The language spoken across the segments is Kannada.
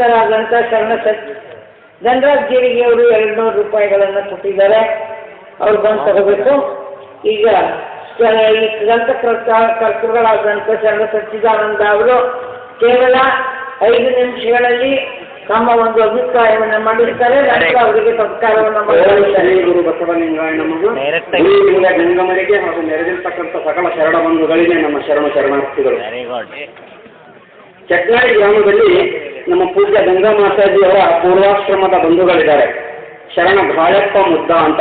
ಆದಂಥ ಶರಣ ಸತ್ ಧನರಾಜ್ ಗಿರಿಗೆ ಅವರು ಎರಡು ನೂರು ರೂಪಾಯಿಗಳನ್ನು ಕೊಟ್ಟಿದ್ದಾರೆ. ಅವ್ರು ಬಂದು ತಗೋಬೇಕು. ಈಗ ಈ ಗ್ರಂಥಕರ್ತ ಕರ್ತೃಗಳಾದಂಥ ಶರಣ ಸಚ್ಚಿದಾನಂದ ಅವರು ಕೇವಲ ಐದು ನಿಮಿಷಗಳಲ್ಲಿ ತಮ್ಮ ಒಂದು ಅಭಿಪ್ರಾಯವನ್ನು ಮಾಡಿರ್ತಾರೆ. ನಂತರ ಅವರಿಗೆ ಮಾಡಲಿದ್ದಾರೆ ಶ್ರೀ ಗುರು ಬಸವಲಿಂಗಾಯ ನಮಃ Direct ಆಗಿ. ಗುರುವಿಂದ ಗಂಗಮರಿಗೆ ಹಾಗೂ ನೆರೆದಿರ್ತಕ್ಕಂಥ ಸಕಲ ಶರಣ ಬಂಧುಗಳಿಗೆ ನಮ್ಮ ಶರಣ ಶರಣಾರ್ಥಿಗಳು. ಚಟ್ನಾಡಿ ಗ್ರಾಮದಲ್ಲಿ ನಮ್ಮ ಪೂಜ್ಯ ಗಂಗಾ ಮಾತಾಜಿಯವರ ಪೂರ್ವಾಶ್ರಮದ ಬಂಧುಗಳಿದ್ದಾರೆ. ಶರಣ ಗಾಯಪ್ಪ ಮುದ್ದ ಅಂತ.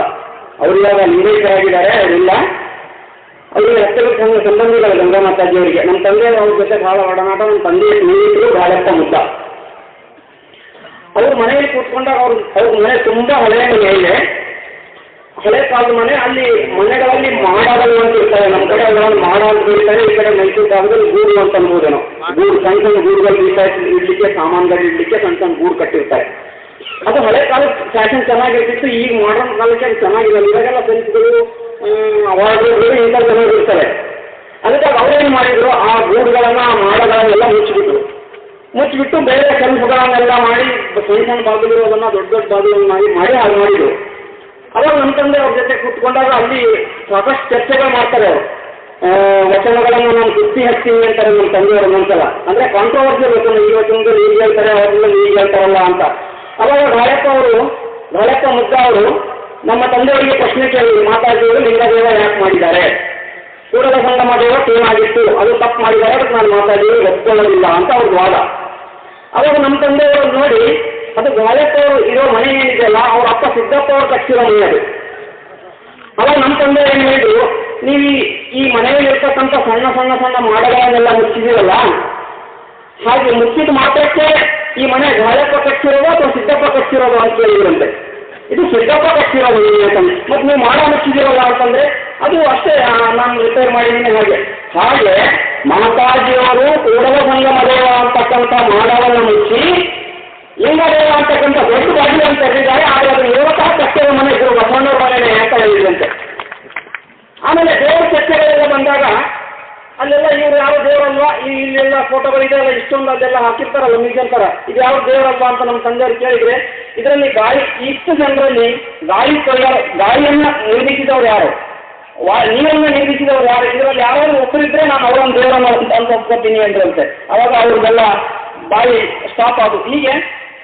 ಅವರು ಇವಾಗ ಲಿಂಗೈಕ್ಯರಾಗಿದ್ದಾರೆ ಅವರಿಲ್ಲ ಅವರಿಗೆ ಹತ್ತಿರ ಸಂಘ ಸಂಬಂಧಿಗಳು ಗಂಗಾ ಮಾತಾಜಿಯವರಿಗೆ. ನಮ್ಮ ತಂದೆ ಅವ್ರ ಜೊತೆ ಭಾಳ ಒಡನಾಟ. ನಮ್ಮ ತಂದೆ ಸ್ನೇಹಿತರು ಗಾಯಪ್ಪ ಮುದ್ದ. ಅವ್ರ ಮನೆಯಲ್ಲಿ ಕೂತ್ಕೊಂಡಾಗ ಅವ್ರ ಅವ್ರ ಮನೆ ತುಂಬಾ ಹಳೆಯ ಇದೆ. ಹಳೆ ಕಾಲದ ಮನೆ, ಅಲ್ಲಿ ಮನೆಗಳಲ್ಲಿ ಮಾಡಗಳು ಅಂತ ಇರ್ತವೆ ನಮ್ಮ ಕಡೆ ಅದರಲ್ಲಿ ಮಾಡ ಅಂತ ಹೇಳ್ತಾರೆ ಈ ಕಡೆ ಮೈಸೂರು ಭಾಗದಲ್ಲಿ ಗೂಡು ಅಂತ ಅನ್ಬೋದೇನೋ ಗೂಡು ಸಣ್ಣ ಸಣ್ಣ ಗೂಡುಗಳು ಇಡ್ಲಿಕ್ಕೆ ಸಾಮಾನುಗಳು ಇಡ್ಲಿಕ್ಕೆ ಸಣ್ಣ ಸಣ್ಣ ಗೂಡು ಕಟ್ಟಿರ್ತಾರೆ. ಅದು ಹಳೆ ಕಾಲದ ಫ್ಯಾಷನ್ ಚೆನ್ನಾಗಿರ್ತಿತ್ತು, ಈಗ ಮಾಡರ್ನ್ ಕಾಲಕ್ಕೆ ಅದು ಚೆನ್ನಾಗಿರಲ್ಲ. ಇವಾಗೆಲ್ಲ ಸೆನ್ಸ್ಗಳು ಅವಾರ್ಡ್ಗಳು ಇಂಥ ಚೆನ್ನಾಗಿರ್ತಾರೆ ಅದಕ್ಕೆ ಅವ್ರೇನು ಮಾಡಿದ್ರು? ಆ ಗೂಡುಗಳನ್ನ, ಆ ಮಾಡಗಳನ್ನೆಲ್ಲ ಮುಚ್ಚಿಬಿಟ್ರು. ಮುಚ್ಚಿಬಿಟ್ಟು ಬೇರೆ ಕೆಲಸಗಳನ್ನೆಲ್ಲ ಮಾಡಿ, ಸಣ್ಣ ಸಣ್ಣ ಬಾಗಿಲು ಅದನ್ನು ದೊಡ್ಡ ದೊಡ್ಡ ಬಾಗಿಲನ್ನು ಮಾಡಿ ಮಾಡಿ ಹಾಗೆ ಮಾಡಿದ್ರು. ಅವಾಗ ನಮ್ಮ ತಂದೆ ಅವ್ರ ಜೊತೆ ಕೂತ್ಕೊಂಡಾಗ ಅಲ್ಲಿ ಸಾಕಷ್ಟು ಚರ್ಚೆಗಳು ಮಾಡ್ತಾರೆ ಅವರು. ವಚನಗಳನ್ನು ನಾನು ಗುರ್ತಿ ಹಚ್ತೀನಿ ಅಂತಾರೆ ನಮ್ಮ ತಂದೆಯವರು ಒಂದ್ಸಲ ಅಂದ್ರೆ ಕಾಂಟ್ರವರ್ಸಿ ವಚನ ಈ ವಚನದಲ್ಲಿ ಈಗ ಹೇಳ್ತಾರೆ ಅವರಿಂದ ಈಗ ಹೇಳ್ತಾರಲ್ಲ ಅಂತ. ಅವಾಗ ರಾಯಪ್ಪ ಅವರು ರಾಯಪ್ಪ ಮುದ್ದ ಅವರು ನಮ್ಮ ತಂದೆಯವರಿಗೆ ಪ್ರಶ್ನೆ ಕೇಳಿ ಮಾತಾಡಿದವರು ಲಿಂಗದೇವ ಯಾಕೆ ಮಾಡಿದ್ದಾರೆ? ಕೂಡಲ ಸಂಗಮ ದೇವ ಏನಾಗಿತ್ತು ಅದು ತಪ್ಪು ಮಾಡಿದ್ದಾರೆ, ಅದಕ್ಕೆ ನಾನು ಮಾತಾಡಿ ಒಪ್ಕೊಳ್ಳೋದಿಲ್ಲ ಅಂತ ಅವ್ರ ವಾದ. ಅವಾಗ ನಮ್ಮ ತಂದೆಯವರು ನೋಡಿ ಅದು ಅವರು ಇರೋ ಮನೆ ಏನಿದೆಯಲ್ಲ, ಅವ್ರ ಅಪ್ಪ ಸಿದ್ದಪ್ಪ ಅವ್ರು ಕಟ್ಟಿರೋ ಮನೆ ಅದು. ಅವಾಗ ನಮ್ಮ ತಂದೆ ಏನು ಹೇಳಿದ್ರು, ನೀವು ಈ- ಮನೆಯಲ್ಲಿ ಇರ್ತಕ್ಕಂಥ ಸಣ್ಣ ಸಣ್ಣ ಸಣ್ಣ ಮಾಡಗಳನ್ನೆಲ್ಲ ಮುಚ್ಚಿದಿರಲ್ಲ ಹಾಗೆ ಮುಚ್ಚಿದ ಮಾತ್ರಕ್ಕೆ ಈ ಮನೆ ಗಾಯಪ್ಪ ಕಟ್ಟಿರೋದು ಅಥವಾ ಸಿದ್ದಪ್ಪ ಕಟ್ಟಿರೋದು ಅಂತ ಕೇಳಿದ್ರಂತೆ ಇದು ಸಿದ್ದಪ್ಪ ಕಟ್ಟಿರೋದು ಅಂತ ಮತ್ತೆ ನೀವು ಮಾಡ ಮುಚ್ಚಿದಿರಲ್ಲ ಅಂತಂದ್ರೆ, ಅದು ಅಷ್ಟೇ ನಾನು ರಿಪೇರ್ ಮಾಡಿದ್ದೀನಿ ಹಾಗೆ. ಹಾಗೆ ಮಾತಾಜಿಯವರು ಕೂಡಲ ಸಂಗಮ ದೇವ ಅಂತಕ್ಕಂಥ ಮಾಡವನ್ನು ಮುಚ್ಚಿ ಲಿಂಗದೇವ ಅಂತಕ್ಕಂಥ ದೊಡ್ಡ ಅಂತ ಹೇಳಿದ್ದಾರೆ. ಆದರೆ ಅದನ್ನು ಇವತ್ತಾಗ ಕಷ್ಟದ ಮನೆ ಇದ್ರು ಬಸವಣ್ಣವ್ರ ಮನೆ ಅಂತ ಹೇಳಿದ್ರಂತೆ ಆಮೇಲೆ ದೇವರ ಚರ್ಚೆಗಳೆಲ್ಲ ಬಂದಾಗ ಅಲ್ಲೆಲ್ಲ ಇವ್ರು ಯಾವ ದೇವರಲ್ವಾ? ಈ ಇಲ್ಲೆಲ್ಲ ಫೋಟೋಗಳಿದೆಯಲ್ಲ ಇಷ್ಟೊಂದು ಅದೆಲ್ಲ ಹಾಕಿರ್ತಾರಲ್ಲ, ಮ್ಯೂಸಿಯಂ ಇದು ಯಾವ ದೇವರಲ್ವಾ ಅಂತ ನಮ್ಮ ತಂದೆಯವರು ಕೇಳಿದ್ರೆ, ಇದರಲ್ಲಿ ಗಾಳಿ, ಇಷ್ಟು ಜನರಲ್ಲಿ ಗಾಳಿ ಕೊಯ್ಯ, ಗಾಳಿಯನ್ನ ನಿರ್ಮಿಸಿದವರು ಯಾರು? ನೀರನ್ನ ನಿರ್ಮಿಸಿದವರು ಯಾರು? ಇದರಲ್ಲಿ ಯಾರಾದ್ರೂ ಒಬ್ಬರಿದ್ರೆ ನಾನು ಅವರೊಂದು ದೇವರನ್ನ ಅಂತ ಅಂತ ಒಪ್ಕೊತೀನಿ ಅಂದ್ರಂತೆ. ಅವಾಗ ಅವ್ರಿಗೆಲ್ಲ ಬಾಯಿ ಸ್ಟಾಪ್ ಆಗುತ್ತೆ. ಹೀಗೆ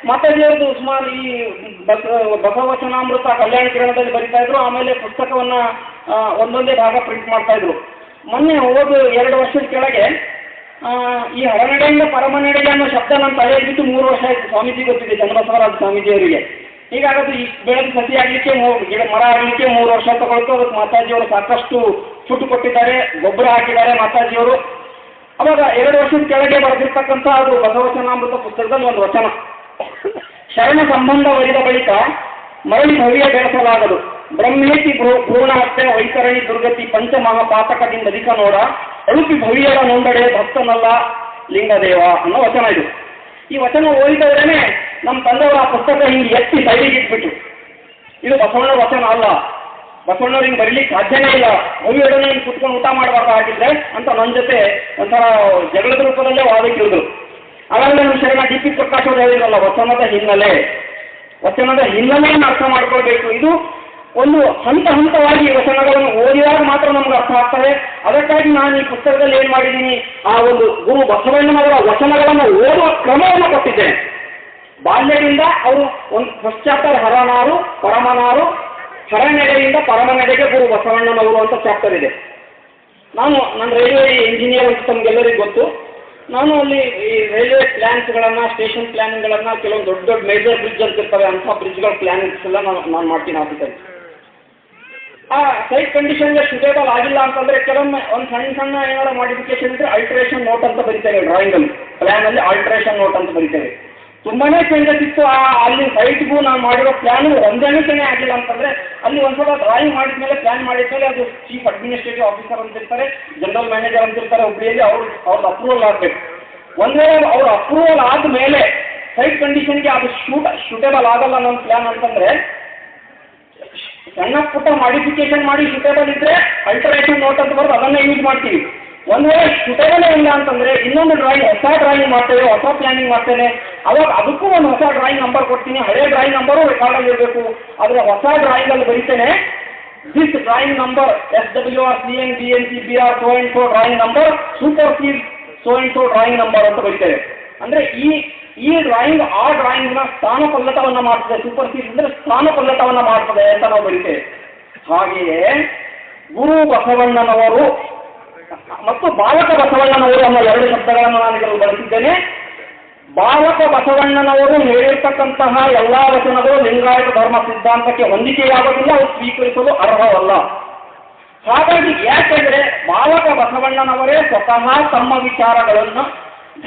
ಮಾತಾಜಿಯವ್ರದ್ದು ಸುಮಾರು ಈ ಬಸ ಬಸವಚನಾಮೃತ ಕಲ್ಯಾಣ ಕಿರಣದಲ್ಲಿ ಬರಿತಾ ಇದ್ರು, ಆಮೇಲೆ ಪುಸ್ತಕವನ್ನ ಒಂದೊಂದೇ ಭಾಗ ಪ್ರಿಂಟ್ ಮಾಡ್ತಾ ಇದ್ರು. ಮೊನ್ನೆ ಹೋಗೋದು ಎರಡು ವರ್ಷದ ಕೆಳಗೆ ಈ ಹರನಡೆಯಿಂದ ಪರಮನಡೆಗೆ ಅನ್ನೋ ಶಬ್ದ ನನ್ನ ತಲೆ ಬಿಟ್ಟು ಮೂರು ವರ್ಷ ಆಯ್ತು ಸ್ವಾಮೀಜಿ ಗೊತ್ತಿದೆ ಚಂದ್ರಬಸವರಾಜ ಸ್ವಾಮೀಜಿಯವರಿಗೆ. ಹೀಗಾಗದು ಈ ಬೆಳೆದು ಸಸಿ ಆಗಲಿಕ್ಕೆ ಗಿಡ, ಮರ ಆಗಲಿಕ್ಕೆ ಮೂರು ವರ್ಷ ತಗೊಳ್ತು, ಅದಕ್ಕೆ ಮಾತಾಜಿಯವರು ಸಾಕಷ್ಟು ಸುಟ್ಟು ಕೊಟ್ಟಿದ್ದಾರೆ, ಗೊಬ್ಬರ ಹಾಕಿದ್ದಾರೆ ಮಾತಾಜಿಯವರು. ಅವಾಗ ಎರಡು ವರ್ಷದ ಕೆಳಗೆ ಬರೆದಿರ್ತಕ್ಕಂಥ ಅದು ಬಸವಚನಾಮೃತ ಪುಸ್ತಕದಲ್ಲಿ ಒಂದು ವಚನ. ಶರಣ ಸಂಬಂಧ ಒಲಿದ ಬಳಿಕ ಮರಳಿ ಭವ್ಯ ಬೆಳೆಸಲಾಗದು. ಬ್ರಹ್ಮೇತಿ ಭ್ರೂ- ಭ್ರೂಣ ಹತ್ಯೆ ವೈತರಣಿ ದುರ್ಗತಿ ಪಂಚಮಹಾಪಾತಕದಿಂದ ಅಧಿಕ ನೋಡ ಅಳುಪಿ ಭವ್ಯದ ನೋಂದಡೆ ಭಕ್ತನಲ್ಲ ಲಿಂಗದೇವ ಅನ್ನೋ ವಚನ ಇದು. ಈ ವಚನ ಓದಿದವರೇನೆ ನಮ್ಮ ತಂದೆಯವರ ಆ ಪುಸ್ತಕ ಹಿಂಗೆ ಎತ್ತಿ ಸೈಡಿಗೆ ಇದು ಬಸವಣ್ಣ ವಚನ ಅಲ್ಲ. ಬಸವಣ್ಣವ್ರು ಹಿಂಗೆ ಬರೀಲಿಕ್ಕೆ ಸಾಧ್ಯನೇ ಇಲ್ಲ. ಭವ್ಯರನ್ನು ಹಿಂಗೆ ಕುತ್ಕೊಂಡು ಊಟ ಮಾಡಬೇಕಾಗಿದ್ರೆ ಅಂತ ನನ್ನ ಜೊತೆ ಒಂಥರ ಜಗಳದ ರೂಪದಲ್ಲೇ ವಾದಕ್ಕಿಳಿದ್ರು ಆವಾಗಲೇ ನಮ್ಮ ಶರಣ ಡಿ ಪಿ ಪ್ರಕಾಶ್ ಅವರು ಹೇಳಿದ್ರಲ್ಲ, ವಚನದ ಹಿನ್ನೆಲೆ. ವಚನದ ಹಿನ್ನೆಲೆಯನ್ನು ಅರ್ಥ ಮಾಡ್ಕೊಳ್ಬೇಕು? ಇದು ಒಂದು ಹಂತ ಹಂತವಾಗಿ ವಚನಗಳನ್ನು ಓದಿದಾಗ ಮಾತ್ರ ನಮ್ಗೆ ಅರ್ಥ ಆಗ್ತದೆ. ಅದಕ್ಕಾಗಿ ನಾನು ಈ ಪುಸ್ತಕದಲ್ಲಿ ಏನ್ ಮಾಡಿದ್ದೀನಿ? ಆ ಒಂದು ಗುರು ಬಸವಣ್ಣನವರ ವಚನಗಳನ್ನು ಓದುವ ಕ್ರಮವನ್ನು ಕೊಟ್ಟಿದ್ದೇನೆ. ಬಾಲ್ಯದಿಂದ ಅವರು ಒಂದು ಫಸ್ಟ್ ಚಾಪ್ಟರ್ ಹರನಾರು, ಪರಮನಾರು ಹರನೆಡೆಯಿಂದ ಪರಮನೆಡೆಗೆ ಗುರು ಬಸವಣ್ಣನವರು ಅಂತ ಚಾಪ್ಟರ್ ಇದೆ. ನಾನು, ನನ್ನ ರೈಲ್ವೆ ಇಂಜಿನಿಯರ್ ಅಂತ ತಮ್ಗೆಲ್ಲರಿಗೂ ಗೊತ್ತು. ನಾನು ಅಲ್ಲಿ ಈ ರೈಲ್ವೆ ಪ್ಲ್ಯಾನ್ಸ್ಗಳನ್ನು ಸ್ಟೇಷನ್ ಪ್ಲ್ಯಾನಿಂಗ್ಗಳನ್ನು ಕೆಲವೊಂದು ದೊಡ್ಡ ದೊಡ್ಡ ಮೇಜರ್ ಬ್ರಿಡ್ಜ್ ಅಂತ ಇರ್ತವೆ ಅಂಥ ಬ್ರಿಡ್ಜ್ಗಳ ಪ್ಲ್ಯಾನಿಂಗ್ಸ್ ಎಲ್ಲ ನಾನು ನಾನು ಮಾಡ್ತೀನಿ ಆಫೀಸಲ್ಲಿ ಆ ಸೈಟ್ ಕಂಡೀಷನ್ಗೆ ಸುಟೇಬಲ್ ಆಗಿಲ್ಲ ಅಂತಂದ್ರೆ ಕೆಲವೊಮ್ಮೆ ಒಂದು ಸಣ್ಣ ಸಣ್ಣ ಏನಾದ್ರು ಮಾಡಿಫಿಕೇಶನ್ ಇದ್ರೆ ಅಲ್ಟ್ರೇಷನ್ ನೋಟ್ ಅಂತ ಬರಿತೇವೆ ಡ್ರಾಯಿಂಗಲ್ಲಿ ಪ್ಲ್ಯಾನಲ್ಲಿ ಆಲ್ಟ್ರೇಷನ್ ನೋಟ್ ಅಂತ ಬರಿತೇವೆ ತುಂಬಾನೇ ಚೇಂಜಸ್ ಇತ್ತು ಆ, ಅಲ್ಲಿ ಸೈಟ್ಗೂ ನಾವು ಮಾಡಿರೋ ಪ್ಲಾನ್ ಹೊಂದಾಣಿಕೆನೇ ಆಗಿಲ್ಲ ಅಂತಂದ್ರೆ ಅಲ್ಲಿ ಒಂದ್ಸಲ ಡ್ರಾಯಿಂಗ್ ಮಾಡಿದ ಮೇಲೆ ಪ್ಲಾನ್ ಮಾಡಿದ್ಮೇಲೆ ಅದು ಚೀಫ್ ಅಡ್ಮಿನಿಸ್ಟ್ರೇಟಿವ್ ಆಫೀಸರ್ ಅಂತ ಇರ್ತಾರೆ ಜನರಲ್ ಮ್ಯಾನೇಜರ್ ಅಂತ ಇರ್ತಾರೆ ಹುಬ್ಳಿಯಲ್ಲಿ ಅವ್ರು ಅವ್ರದ್ದು ಅಪ್ರೂವಲ್ ಆಗಬೇಕು. ಒಂದು ವೇಳೆ ಅವ್ರ ಅಪ್ರೂವಲ್ ಆದ್ಮೇಲೆ ಸೈಟ್ ಕಂಡೀಷನ್ಗೆ ಅದು ಶೂಟ್ ಶೂಟೇಬಲ್ ಆಗಲ್ಲ ಅನ್ನೋ ಪ್ಲಾನ್ ಅಂತಂದ್ರೆ, ಸಣ್ಣ ಪುಟ್ಟ ಮಾಡಿಫಿಕೇಶನ್ ಮಾಡಿ ಶೂಟೇಬಲ್ ಇದ್ರೆ ಅಲ್ಟರ್ನೇಟಿವ್ ನೋಟ್ ಅಂತ ಬರೋದು ಅದನ್ನೇ ಯೂಸ್ ಮಾಡ್ತೀವಿ. ಒಂದು ವೇಳೆ ಸುಟೇಬಲೇ ಇಲ್ಲ ಅಂತಂದ್ರೆ ಇನ್ನೊಂದು ಡ್ರಾಯಿಂಗ್ ಹೊಸ ಡ್ರಾಯಿಂಗ್ ಮಾಡ್ತೇವೆ, ಹೊಸ ಪ್ಲಾನಿಂಗ್ ಮಾಡ್ತೇನೆ. ಅವಾಗ ಅದಕ್ಕೂ ಒಂದು ಹೊಸ ಡ್ರಾಯಿಂಗ್ ನಂಬರ್ ಕೊಡ್ತೀನಿ. ಹಳೆ ಡ್ರಾಯಿಂಗ್ ನಂಬರು ರೆಕಾರ್ಡ್ ಇರಬೇಕು ಆದರೆ ಹೊಸ ಡ್ರಾಯಿಂಗ್ ಅಲ್ಲಿ ಬರೀತೇನೆ this drawing number S W R C N B N C B R so and so drawing number supersede so and so drawing number ಅಂತ ಬರೀತೇವೆ. ಅಂದ್ರೆ ಈ ಈ ಡ್ರಾಯಿಂಗ್ ಆ ಡ್ರಾಯಿಂಗ್ನ ಸ್ಥಾನ ಪಲ್ಲಟವನ್ನ ಮಾಡ್ತದೆ. ಸೂಪರ್ ಸೀಡ್ ಅಂದ್ರೆ ಸ್ಥಾನ ಪಲ್ಲಟವನ್ನ ಮಾಡ್ತದೆ ಅಂತ ನಾವು ಬರೀತೇವೆ. ಹಾಗೆಯೇ ಗುರು ಬಸವಣ್ಣನವರು ಮತ್ತು ಬಾಲಕ ಬಸವಣ್ಣನವರು ಅನ್ನೋ ಎರಡು ಶಬ್ದಗಳನ್ನು ನಾನು ಬಳಸಿದ್ದೇನೆ. ಬಾಲಕ ಬಸವಣ್ಣನವರು ಹೇಳಿರ್ತಕ್ಕಂತಹ ಎಲ್ಲಾ ವಚನಗಳು ಲಿಂಗಾಯತ ಧರ್ಮ ಸಿದ್ಧಾಂತಕ್ಕೆ ಹೊಂದಿಕೆಯಾಗೋದಿಲ್ಲ ಅವು ಸ್ವೀಕರಿಸಲು ಅರ್ಹವಲ್ಲ. ಹಾಗಾಗಿ ಯಾಕೆಂದ್ರೆ ಬಾಲಕ ಬಸವಣ್ಣನವರೇ ಸ್ವತಃ ತಮ್ಮ ವಿಚಾರಗಳನ್ನು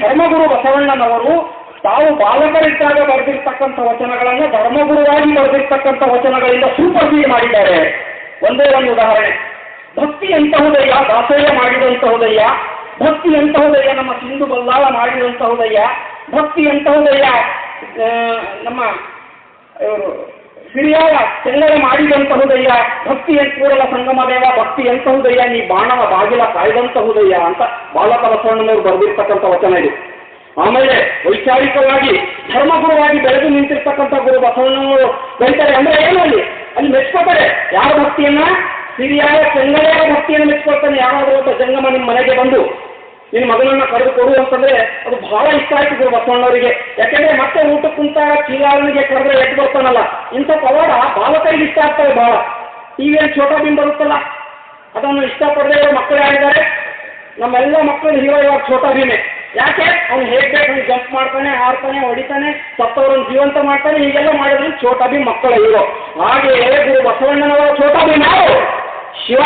ಧರ್ಮಗುರು ಬಸವಣ್ಣನವರು ತಾವು ಬಾಲಕರಿದ್ದಾಗ ಬರೆದಿರ್ತಕ್ಕಂಥ ವಚನಗಳನ್ನು ಧರ್ಮಗುರುವಾಗಿ ಬರೆದಿರ್ತಕ್ಕಂಥ ವಚನಗಳಿಂದ ಸೂಪರ್ಸೀಡ್ ಮಾಡಿದ್ದಾರೆ. ಒಂದೇ ಒಂದು ಉದಾಹರಣೆ. ಭಕ್ತಿ ಎಂತಹುದಯ್ಯ ದಾಸಯ್ಯ ಮಾಡಿದಂತಹುದಯ್ಯ ಭಕ್ತಿ ಎಂತಹುದಯ್ಯ ನಮ್ಮ ಸಿಂಧು ಬಲ್ಲಾಳ ಮಾಡಿದಂತಹುದಯ್ಯ ಭಕ್ತಿ ಎಂತಹುದಯ್ಯ ನಮ್ಮ ಇವರು ಹಿರಿಯಾಯ ಚೆನ್ನರ ಮಾಡಿದಂತಹುದಯ್ಯ ಭಕ್ತಿ ಕೂಡಲ ಸಂಗಮದೇವ ಭಕ್ತಿ ಎಂತಹುದಯ್ಯ ನೀ ಬಾಣವ ಬಾಗಿಲ ಕಾಯ್ದಂತಹುದಯ್ಯ ಅಂತ ಬಾಲಕ ಬಸವಣ್ಣನವರು ಬರೆದಿರ್ತಕ್ಕಂಥ ವಚನ ಇದು. ಆಮೇಲೆ ವೈಚಾರಿಕವಾಗಿ, ಧರ್ಮಗುರುವಾಗಿ ಬೆಳೆದು ನಿಂತಿರ್ತಕ್ಕಂಥ ಗುರು ಬಸವಣ್ಣನವರು ಬೆಳಿತಾರೆ ಅಂದ್ರೆ ಏನು ಅಲ್ಲಿ? ಅಲ್ಲಿ ಮೆಚ್ಕೋತಾರೆ. ಯಾರ ಭಕ್ತಿಯನ್ನ? ಸಿರಿಯಾಯ ಚೆಂಗಲೆಯ ಭಕ್ತಿಯನ್ನು ಮೆಚ್ಕೊಳ್ತಾನೆ? ಯಾರಾದರೂ ಒಬ್ಬ ಜಂಗಮ ನಿಮ್ಮ ಮನೆಗೆ ಬಂದು ನಿನ್ನ ಮಗನನ್ನು ಕರೆದು ಕೊಡು ಅಂತಂದ್ರೆ ಅದು ಬಹಳ ಇಷ್ಟ ಆಯ್ತು ಗುರು ಬಸವಣ್ಣವರಿಗೆ. ಯಾಕೆಂದ್ರೆ ಮತ್ತೆ ಊಟಕ್ಕಿಂತ ಕುಂತ ಚೀಲಾರನಿಗೆ ಕರೆದ್ರೆ ಎದ್ದು ಬರ್ತಾನಲ್ಲ? ಇಂಥ ಪವಾಡ ಬಾಲಕರಿಗೆ ಇಷ್ಟ ಆಗ್ತವೆ ಬಹಳ. ಟಿವಿಯಲ್ಲಿ ಛೋಟಾ ಭೀಮ್ ಬರುತ್ತಲ್ಲ ಅದನ್ನು ಇಷ್ಟಪಡದೆ ಇರೋ ಮಕ್ಕಳು ಯಾರಿದ್ದಾರೆ ನಮ್ಮೆಲ್ಲ ಮಕ್ಕಳು ಹೀರೋ ಇವಾಗ ಛೋಟಾ ಭೀಮೆ. ಯಾಕೆ? ಅವ್ನು ಹೇಗೆ ಅವ್ನು ಜಂಪ್ ಮಾಡ್ತಾನೆ ಆಡ್ತಾನೆ ಹೊಡಿತಾನೆ, ಸತ್ತವರನ್ನು ಜೀವಂತ ಮಾಡ್ತಾನೆ, ಹೀಗೆಲ್ಲ ಮಾಡಿದ್ರೆ ಛೋಟಾ ಭೀಮ್ ಮಕ್ಕಳ ಹೀರೋ. ಹಾಗೆ ಗುರು ಬಸವಣ್ಣನವರ ಛೋಟಾ ಭೀಮ್ ಯಾರು? ಶಿವ,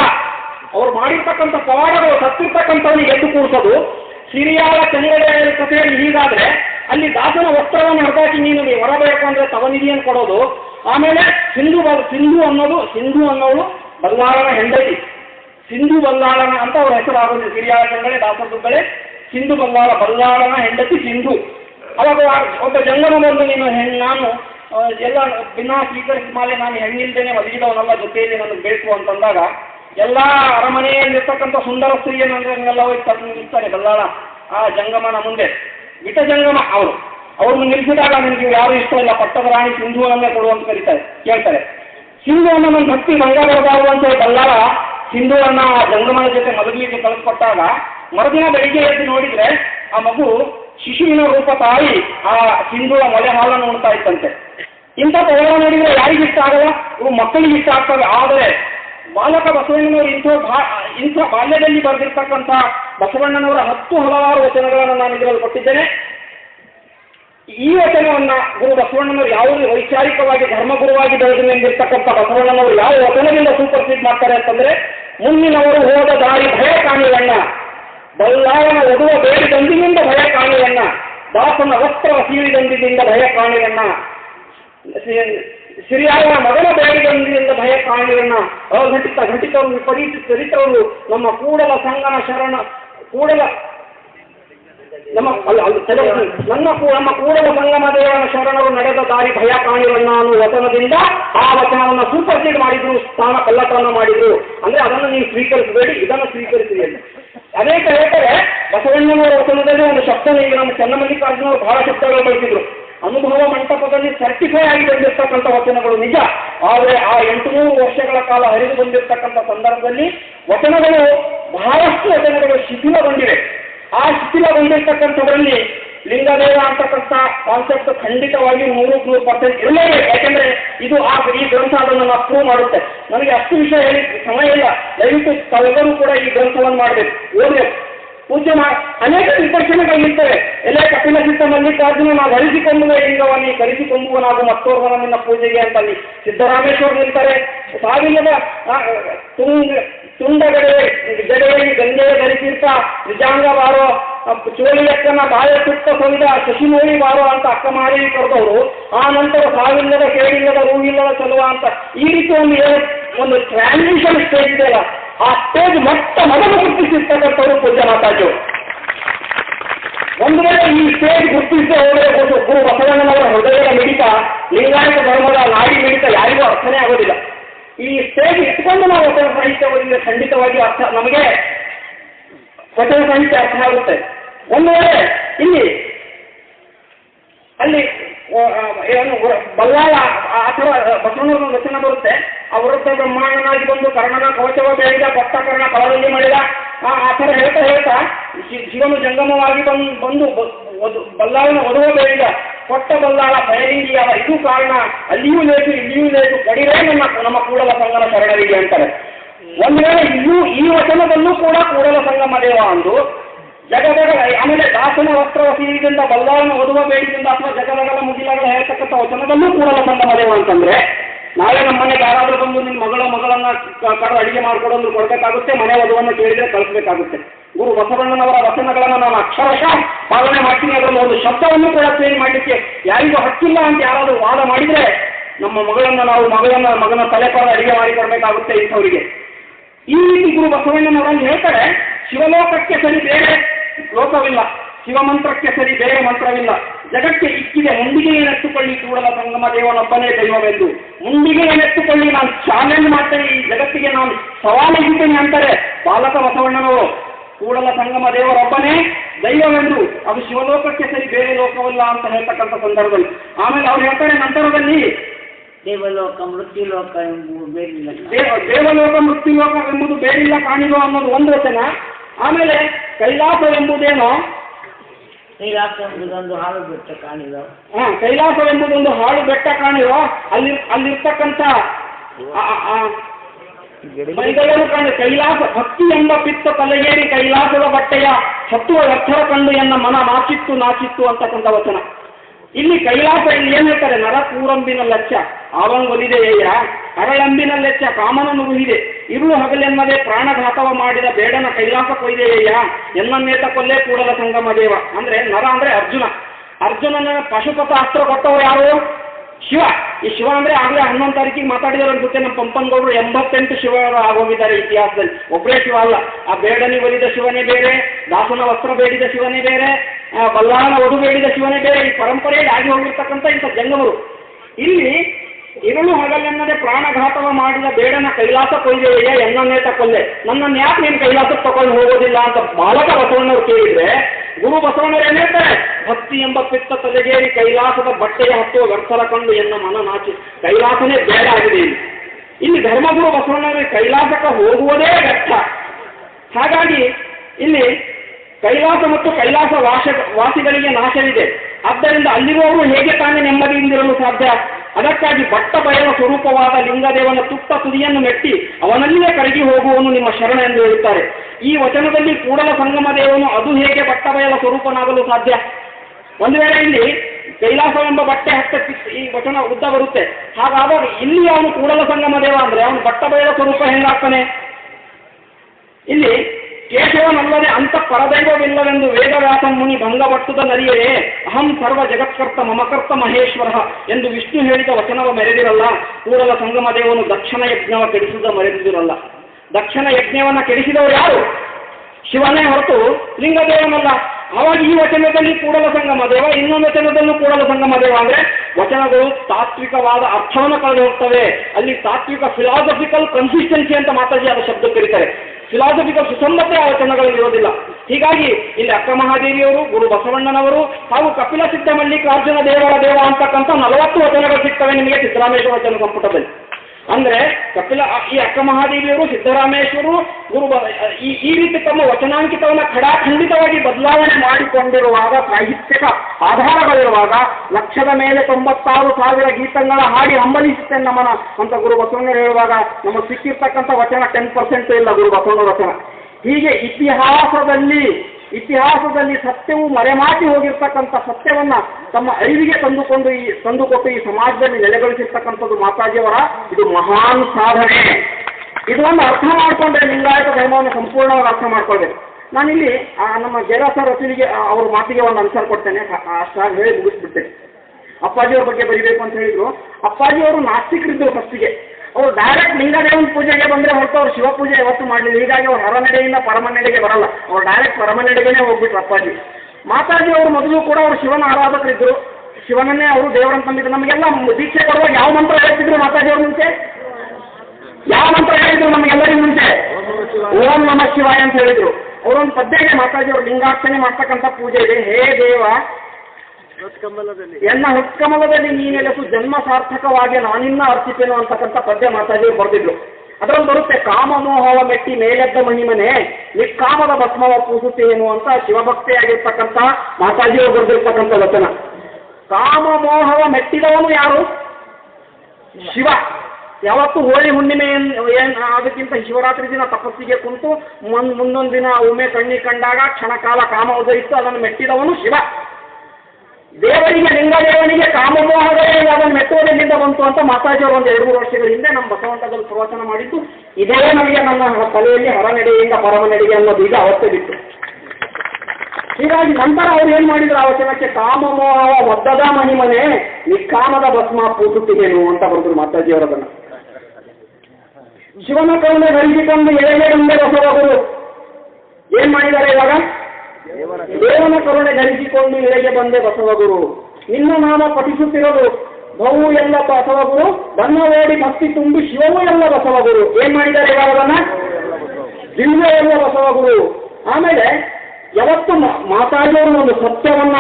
ಅವ್ರು ಮಾಡಿರ್ತಕ್ಕಂಥ ಪವಾಡಗಳು, ಸತ್ತಿರ್ತಕ್ಕಂಥವನಿಗೆ ಎದ್ದು ಕೂರಿಸೋದು, ಸಿರಿಯಾದ ಕನ್ನಡ ಕಥೆಯಲ್ಲಿ ಹೀಗಾದ್ರೆ, ಅಲ್ಲಿ ದಾಸನ ವಸ್ತ್ರವನ್ನು ಹರಿದಾಕಿ ನೀನು ಹೊರಬೇಕು ಅಂದ್ರೆ ತವನಿಧಿಯನ್ನು ಕೊಡೋದು, ಆಮೇಲೆ ಸಿಂಧು ಸಿಂಧು ಅನ್ನೋದು, ಸಿಂಧು ಅನ್ನೋಳು ಬಲ್ಲಾಳನ ಹೆಂಡತಿ. ಸಿಂಧು ಬಲ್ಲಾಳನ ಅಂತ ಅವ್ರ ಹೆಸರು ಆಗೋದು ಸಿರಿಯಾಳ ದಾಸದುಗಳೇ ಸಿಂಧು ಬಲ್ಲಾಳ ಬಲ್ಲಾಳನ ಹೆಂಡತಿ ಸಿಂಧು. ಅವಾಗ ಒಬ್ಬ ಜಂಗಮ ಬಂದು ನೀನು ನಾನು ಎಲ್ಲ ಭಿನ್ನ ಸ್ವೀಕರಿಸಿದ ಮೇಲೆ ನಾನು ಹೆಣ್ಣಿಲ್ದೇನೆ ಒದಗಿದವನಲ್ಲ ಜೊತೆಯಲ್ಲಿ ನನಗೆ ಬೇಕು ಅಂತಂದಾಗ, ಎಲ್ಲ ಅರಮನೆಯಲ್ಲಿರ್ತಕ್ಕಂಥ ಸುಂದರ ಸ್ತ್ರೀಯನ್ನೆಲ್ಲ ಹೋಗಿ ತಂದು ನಿಲ್ತಾರೆ ಬಲ್ಲಾಳ. ಆ ಜಂಗಮನ ಮುಂದೆ. ವಿಟ ಜಂಗಮ ಅವರು. ಅವ್ರನ್ನ ನಿಲ್ಲಿಸಿದಾಗ ನನಗೆ ಯಾರು ಇಷ್ಟ ಇಲ್ಲ, ಪಟ್ಟದ ರಾಣಿ ಸಿಂಧುವನ್ನೇ ಕೊಡು ಅಂತ ಕರೀತಾರೆ, ಕೇಳ್ತಾರೆ. ಸಿಂಧುವನ್ನ ನನ್ನ ಭಕ್ತಿ ಬರಬಾರದು ಅಂತ ಬಲ್ಲಾಳ, ಸಿಂಧುವನ್ನ ಆ ಜಂಗಮನ ಜೊತೆ ಮಲಗಲಿಕ್ಕೆ ಕಳಿಸ್ಕೊಟ್ಟಾಗ, ಮರುದಿನ ಬೆಳಿಗ್ಗೆ ಎದ್ದು ನೋಡಿದ್ರೆ ಆ ಮಗು ಶಿಶುವಿನ ರೂಪ ತಾಯಿ ಆ ಸಿಂಧುವ ಮೊಲೆ ಹಾಲನ್ನು ಉಣ್ತಾ ಇತ್ತಂತೆ. ಇಂಥ ಪ್ರಯೋಗ ನೋಡಿದ್ರೆ ಯಾರಿಗೆ ಇಷ್ಟ ಆಗಲ್ಲ? ಇವು ಮಕ್ಕಳಿಗೆ ಇಷ್ಟ ಆಗ್ತವೆ. ಆದರೆ ಬಾಲಕ ಬಸವಣ್ಣನವರು ಇಂಥ ಬಾ ಇಂಥ ಬಾಲ್ಯದಲ್ಲಿ ಬರೆದಿರ್ತಕ್ಕಂಥ ಬಸವಣ್ಣನವರ ಹತ್ತು ಹಲವಾರು ವಚನಗಳನ್ನು ನಾನು ಇದರಲ್ಲಿ ಕೊಟ್ಟಿದ್ದೇನೆ. ಈ ವಚನವನ್ನ ಗುರು ಬಸವಣ್ಣನವರು ಯಾವುದೇ ವೈಚಾರಿಕವಾಗಿ ಧರ್ಮಗುರುವಾಗಿ ಬೆಳೆದು ನಿಂದಿರ್ತಕ್ಕಂಥ ಬಸವಣ್ಣನವರು ಯಾವ ವಚನದಿಂದ ಸೂಪರ್ಸೀಡ್ ಮಾಡ್ತಾರೆ ಅಂತಂದ್ರೆ ಮುಂದಿನವರು ಹೋದ ದಾರಿ ಭಯ ಕಾಣುವಣ್ಣ ಒಡುವ ಬೇಡಿದಂದಿನಿಂದ ಭಯ ಕಾಣಿವಣ್ಣ ದಾಸನ ವಸ್ತ್ರ ಸೀಳಿದಂದಿನಿಂದ ಭಯ ಕಾಣಿವಣ್ಣ ಸಿ- ಮೊದಲ ಬೇಡಿದಂದಿನಿಂದ ಭಯ ಕಾಣಿವಣ್ಣ ಅಘಟಿತ ಘಟಿತವನ್ನು ಪರಿಚಿ ಚರಿತವರು ನಮ್ಮ ಕೂಡಲ ಸಂಗಮ ಶರಣ, ಕೂಡಲ ನಮ್ಮ ಅಲ್ಲ ನನ್ನ ನಮ್ಮ ಕೂಡಲ ಸಂಗಮ ದೇವನ ಶರಣರು ನಡೆದ ದಾರಿ ಭಯ ಕಾಣಿರಣ್ಣ ಅನ್ನೋ ವಚನದಿಂದ ಆ ವಚನವನ್ನು ಸೂಪರ್ಸೀಡ್ ಮಾಡಿದ್ರು, ಸ್ಥಾನ ಕಲ್ಲಟವನ್ನು ಮಾಡಿದ್ರು. ಅಂದ್ರೆ ಅದನ್ನು ನೀವು ಸ್ವೀಕರಿಸಬೇಡಿ, ಇದನ್ನು ಸ್ವೀಕರಿಸಿ ಅಂತ ಅನೇಕ ಹೇಳ್ತಾರೆ, ಬಸವಣ್ಣನವರ ವಚನದಲ್ಲಿ ಒಂದು ಶಬ್ದ ಈಗ ನಮ್ಮ ಚನ್ನಮಲ್ಲಿಕಾರ್ಜುನವರು ಬಹಳ ಶಬ್ದಗಳು ಬಳಸಿದ್ರು. ಅನುಭವ ಮಂಟಪದಲ್ಲಿ ಸರ್ಟಿಫೈ ಆಗಿ ಬಂದಿರ್ತಕ್ಕಂಥ ವಚನಗಳು ನಿಜ. ಆದರೆ ಆ ಎಂಟುನೂರು ವರ್ಷಗಳ ಕಾಲ ಹರಿದು ಬಂದಿರತಕ್ಕಂಥ ಸಂದರ್ಭದಲ್ಲಿ ವಚನಗಳು ಬಹಳಷ್ಟು ವಚನಗಳು ಶಿಥಿಲಗೊಂಡಿವೆ. ಆ ಶಿಥಿಲಗೊಂಡಿರ್ತಕ್ಕಂಥದ್ರಲ್ಲಿ ಲಿಂಗದೇವ ಅಂತಕ್ಕಂಥ ಕಾನ್ಸೆಪ್ಟ್ ಖಂಡಿತವಾಗಿ ನೂರಕ್ಕೆ ನೂರು ಪರ್ಸೆಂಟ್ ಇರಲೇಬೇಕು ಯಾಕೆಂದ್ರೆ ಇದು ಆ ಈ ಗ್ರಂಥ ಅದನ್ನು ಪ್ರೂವ್ ಮಾಡುತ್ತೆ. ನನಗೆ ಅಷ್ಟು ವಿಷಯ ಹೇಳಿ ಸಮಯ ಇಲ್ಲ. ದಯವಿಟ್ಟು ತಾವೆಲ್ಲರೂ ಕೂಡ ಈ ಗ್ರಂಥವನ್ನು ಮಾಡಬೇಕು. ಓದಬೇಕು ಪೂಜೆ ಮಾಡಿ. ಅನೇಕ ನಿದರ್ಶನಗಳಿರ್ತವೆ ಎಲ್ಲ ಕಪಿಲ ಸಿದ್ಧ ಮಲ್ಲಿಕಾರ್ಜುನ ನಾವು ಹರಿಸಿಕೊಂಡುವ ಲಿಂಗವನ್ನಿ ಕರೆಸಿಕೊಂಬುವನಾಗು ಮತ್ತೋರ್ವನ ನಿನ್ನ ಪೂಜೆಗೆ ಅಂತಲ್ಲಿ ಸಿದ್ದರಾಮೇಶ್ವರ ನಿಲ್ತಾರೆ ಸಾವಿಲ್ಲದ ತುಂಗ ತುಂಡಗಡೆ ಜಡೆಯಲ್ಲಿ ಗಂಗೆಯ ಧರಿಸಿರ್ತ ನಿಜಾಂಗ ಬಾರೋ ಚೋಳಿ ಚೋಳಿಯಕ್ಕನ ಬಾಯ ಸುತ್ತ ಸೊಂದ ಶಶಿಮೋಳಿ ಬಾರೋ ಅಂತ ಅಕ್ಕ ಮಾಡಿ ಕರೆದವರು, ಆ ನಂತರ ಸಾವಿಲ್ಲದ ಕೇಳಿಲ್ಲದ ಹೂವಿಲ್ಲದ ಚಲುವ ಅಂತ ಈ ರೀತಿ ಒಂದು ಒಂದು ಟ್ರಾನ್ಸಿಷನ್ ಸ್ಟೇಜ್ ಇದೆಯಲ್ಲ. ಆ ಸ್ಟೇಜ್ ಮೊಟ್ಟ ಮೊದಲು ಗುರುತಿಸಿರ್ತಕ್ಕಂಥವ್ರು ಪೂಜ್ಯ ಮಾತಾಜು. ಒಂದು ವೇಳೆ ಈ ಸ್ಟೇಜ್ ಗುರುತಿಸದೆ ಹೋದರೆ ಗುರು ಗುರು ಬಸವಣ್ಣನವರ ಹೃದಯದ ಮಿಡಿತ, ಲಿಂಗಾಯತ ಧರ್ಮದ ನಾಡಿ ಮಿಡಿತ ಯಾರಿಗೂ ಅರ್ಥನೇ ಆಗೋದಿಲ್ಲ. ಈ ಸ್ಟೇಜ್ ಇಟ್ಕೊಂಡು ನಾವು ವಚನ ಸಾಹಿತ್ಯ ಓದಿದ್ರೆ ಖಂಡಿತವಾಗಿ ಅರ್ಥ, ನಮಗೆ ವಚನ ಸಾಹಿತ್ಯ ಅರ್ಥ ಆಗುತ್ತೆ. ಒಂದು ವೇಳೆ ಇಲ್ಲಿ, ಅಲ್ಲಿ ಏನು ಬಲ್ಲಾಳ, ಆ ಆ ಥರ ವಚನ ಬರುತ್ತೆ. ಅವರತ್ತ ಬ್ರಹ್ಮಾಂಡನಾಗಿ ಬಂದು ಕರ್ಣನ ಕವಚವ ಬೇಡಿದ ಭಕ್ತ ಕರ್ಣ ಕವಲಲ್ಲಿ ಮಾಡಿದ, ಆ ಆ ಥರ ಹೇಳ್ತಾ ಹೇಳ್ತಾ ಶಿವನು ಜೀವನ ಜಂಗಮವಾಗಿ ಬಂದು ಬಂದು ಬಲ್ಲಾಳನ ಒದವ ಬೇಡಿದ ಕೊಟ್ಟ ಬಲ್ಲಾಳ ಬಯಲಿಂಗಿಯಾದ ಇದು ಕಾರಣ, ಅಲ್ಲಿಯೂ ಲೇಟು, ಇಲ್ಲಿಯೂ ಲೇಟು ಕಡಿರೇ ನಮ್ಮ ನಮ್ಮ ಕೂಡಲ ಸಂಗಮ ಶರಣರಿಗೆ ಅಂತಾರೆ. ಒಂದು ವೇಳೆ ಇಲ್ಲೂ ಈ ವಚನದಲ್ಲೂ ಕೂಡ ಕೂಡಲ ಸಂಗಮ ದೇವ ಅಂದು ಜಗದಗಲ ಆಮೇಲೆ ದಾಸನ ವಸ್ತ್ರ ವಸೀದಿಂದ ಬಲ್ಲಾಳನ ಓದುವ ಬೇಡಿದಿಂದ ಅಥವಾ ಜಗದಗಲ ಮುಗಿಲಾಗಲ ಹೇಳ್ತಕ್ಕಂಥ ವಚನದಲ್ಲೂ ಕೂಡಲ ಬಂದ ಮದುವೆ ಅಂತಂದ್ರೆ, ನಾಳೆ ನಮ್ಮ ಮನೆಗೆ ಯಾರಾದ್ರೂ ಬಂದು ನಿಮ್ಮ ಮಗಳ ಮಗಳನ್ನ ಕಡ ಕರೆದು ಅಡಿಗೆ ಮಾಡ್ಕೊಡೋದು ಕೊಡಬೇಕಾಗುತ್ತೆ, ಮನೆ ವಧುವನ್ನು ಕೇಳಿದ್ರೆ ಕಳಿಸ್ಬೇಕಾಗುತ್ತೆ. ಗುರು ಬಸವಣ್ಣನವರ ವಚನಗಳನ್ನು ನಾನು ಅಕ್ಷರಶಃ ಪಾಲನೆ ಮಾಡ್ತೀನಿ, ಅದರಲ್ಲಿ ಒಂದು ಶಬ್ದವನ್ನು ಕೂಡ ಚೇಂಜ್ ಮಾಡಲಿಕ್ಕೆ ಯಾರಿಗೂ ಹಕ್ಕಿಲ್ಲ ಅಂತ ಯಾರಾದರೂ ವಾದ ಮಾಡಿದ್ರೆ, ನಮ್ಮ ಮಗಳನ್ನ ನಾವು ಮಗಳನ್ನ, ಮಗನ ತಲೆ ಕೊಡ ಅಡಿಗೆ ಮಾಡಿ ಕೊಡಬೇಕಾಗುತ್ತೆ ಇಂಥವರಿಗೆ. ಈ ರೀತಿ ಗುರು ಬಸವಣ್ಣನವರನ್ನು ಹೇಳ್ತಾರೆ, ಶಿವಲೋಕಕ್ಕೆ ಸರಿ ಬೇರೆ ಲೋಕವಿಲ್ಲ. ಶಿವಮಂತ್ರಕ್ಕೆ ಸರಿ ಬೇರೆ ಮಂತ್ರವಿಲ್ಲ. ಜಗಕ್ಕೆ ಇಕ್ಕಿದೆ ಮುಂದಿಗೆ ನೆಟ್ಟುಕೊಳ್ಳಿ ಕೂಡಲ ಸಂಗಮ ದೇವನೊಬ್ಬನೇ ದೈವವೆಂದು. ಮುಂದಿಗೆ ನೆಟ್ಟುಕೊಳ್ಳಿ ನಾನು ಚಾಲೆಂಜ್ ಮಾಡ್ತೇನೆ ಈ ಜಗತ್ತಿಗೆ ನಾನು ಸವಾಲಿಗಿದ್ದೇನೆ ಅಂತಾರೆ ಬಾಲಕ ಬಸವಣ್ಣನವರು. ಕೂಡಲ ಸಂಗಮ ದೇವರೊಬ್ಬನೇ ದೈವವೆಂದು. ಅದು ಶಿವಲೋಕಕ್ಕೆ ಸರಿ ಬೇರೆ ಲೋಕವಿಲ್ಲ ಅಂತ ಹೇಳ್ತಕ್ಕಂಥ ಸಂದರ್ಭದಲ್ಲಿ. ಆಮೇಲೆ ಅವ್ರು ಹೇಳ್ತಾರೆ ನಂತರದಲ್ಲಿ ದೇವಲೋಕ ಮೃತ್ಯುಲೋಕ ಎಂಬುದು ಬೇರಿಲ್ಲ. ದೇವ ದೇವಲೋಕ ಮೃತ್ಯುಲೋಕ ಎಂಬುದು ಬೇರಿಲ್ಲ ಕಾಣಿರೋ ಅನ್ನೋದು ಒಂದು ವಚನ. ಆಮೇಲೆ ಕೈಲಾಸ ಎಂಬುದೇನು? ಕೈಲಾಸ ಎಂಬುದೊಂದು ಹಾಳು ಬೆಟ್ಟ ಕಾಣಿರೋ ಹಾ ಕೈಲಾಸವೆಂಬುದೊಂದು ಹಾಳು ಬೆಟ್ಟ ಕಾಣಿರೋ ಅಲ್ಲಿ ಅಲ್ಲಿರ್ತಕ್ಕಂಥ ಮೈಗಳನ್ನು ಕಂಡು ಕೈಲಾಸ ಭಕ್ತಿ ಎಂಬ ಪಿತ್ತ ತಲೆಗೇರಿ ಕೈಲಾಸದ ಬಟ್ಟೆಯ ಹತ್ತುವ ವ್ಯರ್ಥರ ಕಂಡು ಎನ್ನ ಮನ ನಾಚಿತ್ತು ನಾಚಿತ್ತು ಅಂತಕ್ಕಂಥ ವಚನ. ಇಲ್ಲಿ ಕೈಲಾಸ ಇಲ್ಲಿ ಏನ್ ಹೇಳ್ತಾರೆ? ನರ ಕೂರಂಬಿನ ಲಚ್ಚ ಆವಂಗೊಲಿದೆಯಯ್ಯ ಅರಳಂಬಿನ ಲೆಚ್ಚ ಕಾಮನ ರುಹಿದೆ ಇರುಳು ಹಗಲೆನ್ನದೆ ಪ್ರಾಣಘಾತವ ಮಾಡಿದ ಬೇಡನ ಕೈಲಾಸ ಕೊಯ್ದೆಯಯ್ಯ. ಎನ್ನನ್ನೇತ ಕೊಲ್ಲೇ ಕೂಡಲ ಸಂಗಮ ದೇವ. ಅಂದ್ರೆ ನರ ಅಂದ್ರೆ ಅರ್ಜುನ. ಅರ್ಜುನನ ಪಶುಪತ ಅಸ್ತ್ರ ಕೊಟ್ಟವರು ಯಾರು? ಶಿವ. ಈ ಶಿವ ಅಂದ್ರೆ ಆಗಲೇ ಹನ್ನೊಂದು ತಾರೀಕಿಗೆ ಮಾತಾಡಿದ್ರು ಅನ್ಸುತ್ತೆ. ನಮ್ಮ ಪಂಪನ್ಗೌಡರು ಎಂಬತ್ತೆಂಟು ಶಿವರು ಆಗೋಗಿದ್ದಾರೆ ಇತಿಹಾಸದಲ್ಲಿ. ಒಬ್ಬರೇ ಶಿವ ಅಲ್ಲ. ಆ ಬೇಡನಿ ಒಲಿದ ಶಿವನೇ ಬೇರೆ, ದಾಸನ ವಸ್ತ್ರ ಬೇಡಿದ ಶಿವನೇ ಬೇರೆ ಬಲ್ಲಾಳನ ಒಡು ಬೇಡಿದ ಶಿವನೇ ಬೇರೆ. ಈ ಪರಂಪರೆಯಲ್ಲಿ ಆಗಿ ಹೋಗಿರ್ತಕ್ಕಂಥ ಇಂಥ ಜಂಗಮರು ಇಲ್ಲಿ ಇರುಳು ಹಗಲೆನ್ನದೆ ಪ್ರಾಣಘಾತವ ಮಾಡಿದ ಬೇಡನ ಕೈಲಾಸ ಕೊಯ್ದೆಯ ಎನ್ನನ್ನೇ ತಕೊಲ್ಲೆ ನನ್ನನ್ನು ಯಾಕೆ ನೀನು ಕೈಲಾಸಕ್ಕೆ ತಕೊಂಡು ಹೋಗೋದಿಲ್ಲ ಅಂತ ಬಾಲಕ ಬಸವಣ್ಣವ್ರು ಕೇಳಿದ್ರೆ, ಗುರು ಬಸವಣ್ಣರು ಏನ್ ಹೇಳ್ತಾರೆ? ಭಕ್ತಿ ಎಂಬ ಪಿತ್ತ ತಲೆಗೇರಿ ಕೈಲಾಸದ ಬಟ್ಟೆಯ ಹತ್ತುವ ವ್ಯರ್ಥರ ಕಂಡು ಎನ್ನ ಮನ ನಾಚಿ. ಕೈಲಾಸನೇ ಬೇಡ ಆಗಿದೆ ಇಲ್ಲಿ. ಇಲ್ಲಿ ಧರ್ಮಗುರು ಬಸವಣ್ಣವರಿಗೆ ಕೈಲಾಸಕ್ಕೆ ಹೋಗುವುದೇ ವ್ಯರ್ಥ. ಹಾಗಾಗಿ ಇಲ್ಲಿ ಕೈಲಾಸ ಮತ್ತು ಕೈಲಾಸ ವಾಸ ವಾಸಿಗಳಿಗೆ ನಾಶವಿದೆ. ಆದ್ದರಿಂದ ಅಲ್ಲಿರುವವರು ಹೇಗೆ ತಾನೇ ನೆಮ್ಮದಿಯಿಂದಿರಲು ಸಾಧ್ಯ? ಅದಕ್ಕಾಗಿ ಭಟ್ಟ ಬಯಲ ಸ್ವರೂಪವಾದ ಲಿಂಗದೇವನ ತುಪ್ಪ ತುದಿಯನ್ನು ಮೆಟ್ಟಿ ಅವನಲ್ಲಿಯೇ ಕರಗಿ ಹೋಗುವನು ನಿಮ್ಮ ಶರಣ ಎಂದು ಹೇಳುತ್ತಾರೆ. ಈ ವಚನದಲ್ಲಿ ಕೂಡಲ ಸಂಗಮ ದೇವನು ಅದು ಹೇಗೆ ಭಟ್ಟ ಬಯಲ ಸ್ವರೂಪನಾಗಲು ಸಾಧ್ಯ? ಒಂದು ವೇಳೆ ಇಲ್ಲಿ ಎಂಬ ಬಟ್ಟೆ ಹತ್ತ ಈ ವಚನ ಉದ್ದ ಬರುತ್ತೆ. ಹಾಗಾದಾಗ ಇಲ್ಲಿ ಅವನು ಕೂಡಲ ಸಂಗಮ ದೇವ ಅಂದ್ರೆ ಅವನು ಬಟ್ಟ ಬಯಲ ಸ್ವರೂಪ ಹೆಂಗಾಗ್ತಾನೆ? ಇಲ್ಲಿ ಕೇಶವನಲ್ಲದೆ ಅಂತ ಪರದೈವವಿಲ್ಲವೆಂದು ವೇದವ್ಯಾಸ ಮುನಿ ಭಂಗವಟ್ಟುದ ನರಿಯೇ, ಅಹಂ ಸರ್ವ ಜಗತ್ಕರ್ತ ಮಮಕರ್ತ ಮಹೇಶ್ವರ ಎಂದು ವಿಷ್ಣು ಹೇಳಿದ ವಚನವ ಮೆರೆದಿರಲ್ಲ, ಕೂಡಲ ಸಂಗಮ ದೇವನು ದಕ್ಷಿಣ ಯಜ್ಞವ ಕೆಡಿಸಿದ ಮರೆದಿರಲ್ಲ ದಕ್ಷಿಣ ಯಜ್ಞವನ್ನ ಕೆಡಿಸಿದವರು ಯಾರು? ಶಿವನೇ ಹೊರತು ಲಿಂಗದೇವನಲ್ಲ. ಅವಾಗ ಈ ವಚನದಲ್ಲಿ ಕೂಡಲ ಸಂಗಮ ದೇವ, ಇನ್ನೊಂದು ವಚನದಲ್ಲೂ ಕೂಡಲ ಸಂಗಮ ದೇವ ಅಂದ್ರೆ ವಚನಗಳು ತಾತ್ವಿಕವಾದ ಅರ್ಥವನ್ನು ಕಳೆದು ಹೋಗ್ತವೆ ಅಲ್ಲಿ ತಾತ್ವಿಕ ಫಿಲಾಸಫಿಕಲ್ ಕನ್ಸಿಸ್ಟೆನ್ಸಿ ಅಂತ ಮಾತಾಡಿ ಆದ ಶಬ್ದ ಕರೀತಾರೆ. ಫಿಲಾಸಫಿಕಲ್ ಸುಸಂಬದ್ಧ ಆ ವಚನಗಳಲ್ಲಿ ಇರೋದಿಲ್ಲ ಹೀಗಾಗಿ ಇಲ್ಲಿ ಅಕ್ಕ ಮಹಾದೇವಿಯವರು, ಗುರು ಬಸವಣ್ಣನವರು, ಹಾಗೂ ಕಪಿಲ ಸಿದ್ಧ ಮಲ್ಲಿಕಾರ್ಜುನ ದೇವರ ದೇವ ಅಂತಕ್ಕಂಥ ನಲವತ್ತು ವಚನಗಳು ಸಿಗ್ತವೆ ನಿಮಗೆ ಸಿದ್ದರಾಮೇಶ್ವರ ವಚನ ಸಂಪುಟದಲ್ಲಿ. ಅಂದ್ರೆ ಕಪಿಲ ಈ ಅಕ್ಕ ಮಹಾದೇವಿಯವರು ಸಿದ್ದರಾಮೇಶ್ವರು ಗುರು ಈ ಈ ರೀತಿ ತಮ್ಮ ವಚನಾಂಕಿತವನ್ನು ಖಡಾಖಂಡಿತವಾಗಿ ಬದಲಾವಣೆ ಮಾಡಿಕೊಂಡಿರುವಾಗ, ಸಾಹಿತ್ಯಕ ಆಧಾರಗಳಿರುವಾಗ ಲಕ್ಷದ ಮೇಲೆ ತೊಂಬತ್ತಾರು ಸಾವಿರ ಗೀತಗಳ ಹಾಡಿ ಹಂಬಲಿಸುತ್ತೆ ನಮ್ಮನ ಅಂತ ಗುರು ಬಸವಣ್ಣರು ಹೇಳುವಾಗ ನಮಗೆ ಸಿಕ್ಕಿರ್ತಕ್ಕಂಥ ವಚನ ಟೆನ್ ಪರ್ಸೆಂಟ್ ಇಲ್ಲ ಗುರು ಬಸವಣ್ಣ ವಚನ. ಹೀಗೆ ಇತಿಹಾಸದಲ್ಲಿ ಇತಿಹಾಸದಲ್ಲಿ ಸತ್ಯವು ಮರೆಮಾಚಿ ಹೋಗಿರ್ತಕ್ಕಂಥ ಸತ್ಯವನ್ನ ತಮ್ಮ ಅರಿವಿಗೆ ತಂದುಕೊಂಡು ಈ ತಂದುಕೊಟ್ಟು ಈ ಸಮಾಜದಲ್ಲಿ ನೆಲೆಗೊಳಿಸಿರ್ತಕ್ಕಂಥದ್ದು ಮಾತಾಜಿಯವರ ಇದು ಮಹಾನ್ ಸಾಧನೆ. ಇದನ್ನು ಅರ್ಥ ಮಾಡಿಕೊಂಡ್ರೆ ಲಿಂಗಾಯತ ಧರ್ಮವನ್ನು ಸಂಪೂರ್ಣವಾಗಿ ಅರ್ಥ ಮಾಡ್ಕೊಳ್ಬೇಕು. ನಾನಿಲ್ಲಿ ನಮ್ಮ ಜಯರಾಜ್ ಸರ್ ವಸೂಲಿಗೆ ಆ, ಅವ್ರ ಮಾತಿಗೆ ಒಂದು ಅನ್ಸರ್ ಕೊಡ್ತೇನೆ. ಅಷ್ಟಾಗಿ ಹೇಳಿ ಮುಗಿಸ್ಬಿಡ್ತೇನೆ. ಅಪ್ಪಾಜಿಯವ್ರ ಬಗ್ಗೆ ಬರಿಬೇಕು ಅಂತ ಹೇಳಿದ್ರು. ಅಪ್ಪಾಜಿಯವರು ನಾಸ್ತಿಕರಿದ್ದರು ಫಸ್ಟಿಗೆ ಅವರು ಡೈರೆಕ್ಟ್ ಲಿಂಗದೇವನ ಪೂಜೆಗೆ ಬಂದರೆ ಹೊರತು ಅವ್ರು ಶಿವ ಪೂಜೆ ಯಾವತ್ತೂ ಮಾಡಲಿಲ್ಲ. ಹೀಗಾಗಿ ಅವ್ರು ಹೊರನಡೆಯಿಂದ ಪರಮನೆಡೆಗೆ ಬರಲ್ಲ. ಅವ್ರು ಡೈರೆಕ್ಟ್ ಪರಮನೆಡೆಗೇನೆ ಹೋಗ್ಬಿಟ್ರು ಅಪ್ಪಾಜಿ. ಮಾತಾಜಿ ಅವರು ಮೊದಲು ಕೂಡ ಅವರು ಶಿವನ ಆರಾಧಕರಿದ್ದರು ಶಿವನನ್ನೇ ಅವರು ದೇವರನ್ನು ತಂದಿದ್ರು. ನಮಗೆಲ್ಲ ದೀಕ್ಷೆ ಕೊಡುವಾಗ ಯಾವ ಮಂತ್ರ ಹೇಳ್ತಿದ್ರು ಮಾತಾಜಿ ಅವ್ರ ಮುಂಚೆ? ಯಾವ ಮಂತ್ರ ಹೇಳಿದ್ರು ನಮಗೆಲ್ಲರಿಗೂ ಮುಂಚೆ? ಓಂ ನಮ ಶಿವಾಯ ಅಂತ ಹೇಳಿದ್ರು. ಅವರೊಂದು ಪದ್ಯಕ್ಕೆ ಮಾತಾಜಿ ಅವರು ಲಿಂಗಾರ್ಚನೆ ಮಾಡ್ತಕ್ಕಂಥ ಪೂಜೆ ಇದೆ. ಹೇ ದೇವ ಎನ್ನ ಹೊತ್ಕಮಲದಲ್ಲಿ ನೀನೆಲೆಸು ಜನ್ಮ ಸಾರ್ಥಕವಾಗಿ ನಾನಿನ್ನ ಅರ್ಚಿತೇನು ಅಂತಕ್ಕಂಥ ಪದ್ಯ ಮಾತಾಜಿ ಬರೆದಿದ್ರು. ಅದರಲ್ಲಿ ಬರುತ್ತೆ, ಕಾಮಮೋಹವ ಮೆಟ್ಟಿ ಮೇಲೆದ್ದ ಮಹಿಮನೆ ನಿಕ್ಕಾಮದ ಭಸ್ಮವ ಪೂಸುತ್ತೇನು ಅಂತ ಶಿವಭಕ್ತಿಯಾಗಿರ್ತಕ್ಕಂಥ ಮಾತಾಜಿಯವರು ಬರೆದಿರ್ತಕ್ಕಂಥ ವಚನ. ಕಾಮಮೋಹವ ಮೆಟ್ಟಿದವನು ಯಾರು? ಶಿವ. ಯಾವತ್ತು ಹೋಳಿ ಹುಣ್ಣಿಮೆ ಏನ್ ಅದಕ್ಕಿಂತ ಶಿವರಾತ್ರಿ ದಿನ ತಪಸ್ಸಿಗೆ ಕುಂತು ಮುಂದೊಂದು ದಿನ ಉಮೆ ಕಣ್ಣಿ ಕಂಡಾಗ ಕ್ಷಣಕಾಲ ಕಾಮ ಉದಯಿತ್ತು ಅದನ್ನು ಮೆಟ್ಟಿದವನು ಶಿವ. ದೇವರಿಗೆ, ಲಿಂಗದೇವನಿಗೆ ಕಾಮಮೋಹಗಳೇ ಅದನ್ನು ಮೆಟ್ಟುವುದರಿಂದ ಬಂತು ಅಂತ ಮಾತಾಜಿಯವರು ಒಂದು ಎರಡು ಮೂರು ವರ್ಷಗಳ ಹಿಂದೆ ನಮ್ಮ ಬಸವಂತದಲ್ಲಿ ಪ್ರವಚನ ಮಾಡಿದ್ದು, ಇದೇ ನಮಗೆ ನನ್ನ ತಲೆಯಲ್ಲಿ ಹೊರನಡೆಯಿಂದ ಪರಮನಡೆಗೆ ಅನ್ನೋ ಬೀಗ ಅವತ್ತೇ ಬಿತ್ತು. ಹೀಗಾಗಿ ನಂತರ ಅವ್ರು ಏನ್ ಮಾಡಿದ್ರು ಆ ವಚನಕ್ಕೆ? ಕಾಮಮೋಹ ಒದ್ದದ ಮಹಿಮನೆ ನಿಕ್ಕಾಮದ ಭಸ್ಮ ಪೂಸುತ್ತಿದ್ದೇನು ಅಂತ ಬರೆದ್ರು ಮಾತಾಜಿಯವರದನ್ನ ಶಿವನ ಕರುಣೆ ಎಳೆಗೆ ಎಳೆಗೆಡಂದೆ ಬಸವರು ಏನ್ ಮಾಡಿದ್ದಾರೆ ಇವಾಗ? ದೇವನ ಕರುಣೆ ಧರಿಸಿಕೊಂಡು ಇಳೆಗೆ ಬಂದೆ ಬಸವಗುರು. ನಿನ್ನ ನಾಮ ಪಠಿಸುತ್ತಿರಲು ಬಹು ಎಲ್ಲ ಬಸವಗುರು. ಬನ್ನ ಓಡಿ ಭಕ್ತಿ ತುಂಬಿ ಶಿವವು ಎಲ್ಲ ಬಸವಗುರು. ಏನ್ ಮಾಡಿದ್ದಾರೆ ಇವಾಗ ಜಿಲ್ಲ ಎಲ್ಲ ಬಸವಗುರು. ಆಮೇಲೆ ಯಾವತ್ತು ಮಾತಾಡೋರು ಒಂದು ಸತ್ಯವನ್ನ